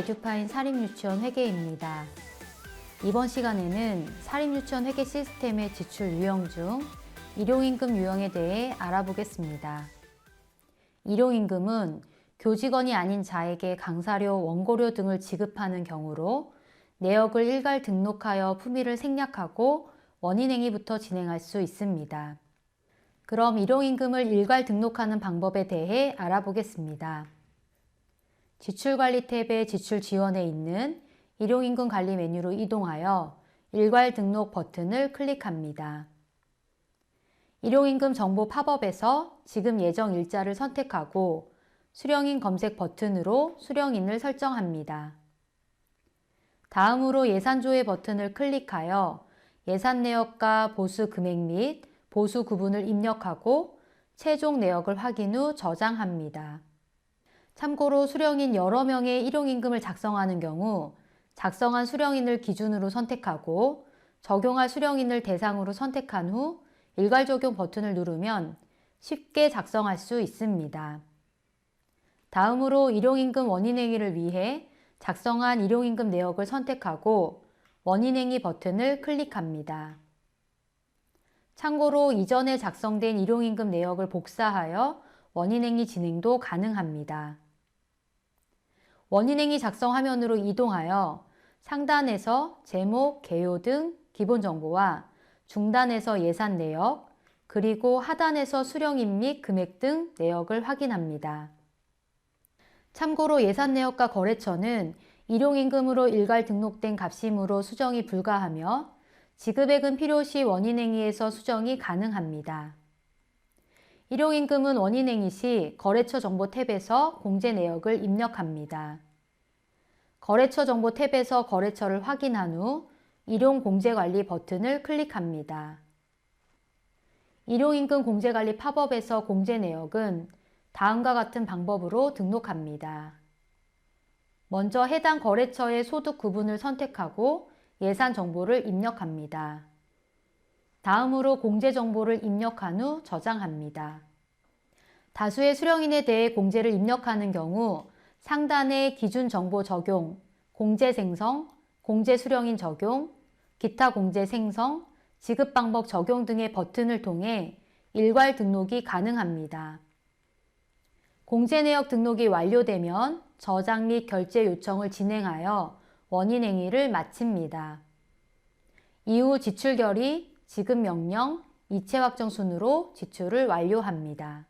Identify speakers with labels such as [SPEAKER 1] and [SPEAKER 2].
[SPEAKER 1] 에듀파인 사립유치원 회계입니다. 이번 시간에는 사립유치원 회계 시스템의 지출 유형 중 일용임금 유형에 대해 알아보겠습니다. 일용임금은 교직원이 아닌 자에게 강사료, 원고료 등을 지급하는 경우로 내역을 일괄 등록하여 품위를 생략하고 원인행위부터 진행할 수 있습니다. 그럼 일용임금을 일괄 등록하는 방법에 대해 알아보겠습니다. 지출관리 탭의 지출 지원에 있는 일용임금 관리 메뉴로 이동하여 일괄 등록 버튼을 클릭합니다. 일용임금 정보 팝업에서 지금 예정 일자를 선택하고 수령인 검색 버튼으로 수령인을 설정합니다. 다음으로 예산 조회 버튼을 클릭하여 예산 내역과 보수 금액 및 보수 구분을 입력하고 최종 내역을 확인 후 저장합니다. 참고로 수령인 여러 명의 일용임금을 작성하는 경우 작성한 수령인을 기준으로 선택하고 적용할 수령인을 대상으로 선택한 후 일괄 적용 버튼을 누르면 쉽게 작성할 수 있습니다. 다음으로 일용임금 원인행위를 위해 작성한 일용임금 내역을 선택하고 원인행위 버튼을 클릭합니다. 참고로 이전에 작성된 일용임금 내역을 복사하여 원인행위 진행도 가능합니다. 원인행위 작성 화면으로 이동하여 상단에서 제목, 개요 등 기본 정보와 중단에서 예산 내역, 그리고 하단에서 수령인 및 금액 등 내역을 확인합니다. 참고로 예산 내역과 거래처는 일용임금으로 일괄 등록된 값이므로 수정이 불가하며 지급액은 필요시 원인행위에서 수정이 가능합니다. 일용임금은 원인행위 시 거래처 정보 탭에서 공제 내역을 입력합니다. 거래처 정보 탭에서 거래처를 확인한 후 일용 공제 관리 버튼을 클릭합니다. 일용임금 공제 관리 팝업에서 공제 내역은 다음과 같은 방법으로 등록합니다. 먼저 해당 거래처의 소득 구분을 선택하고 예산 정보를 입력합니다. 다음으로 공제 정보를 입력한 후 저장합니다. 다수의 수령인에 대해 공제를 입력하는 경우 상단의 기준 정보 적용, 공제 생성, 공제 수령인 적용, 기타 공제 생성, 지급 방법 적용 등의 버튼을 통해 일괄 등록이 가능합니다. 공제 내역 등록이 완료되면 저장 및 결제 요청을 진행하여 원인 행위를 마칩니다. 이후 지출 결의, 지급 명령, 이체 확정 순으로 지출을 완료합니다.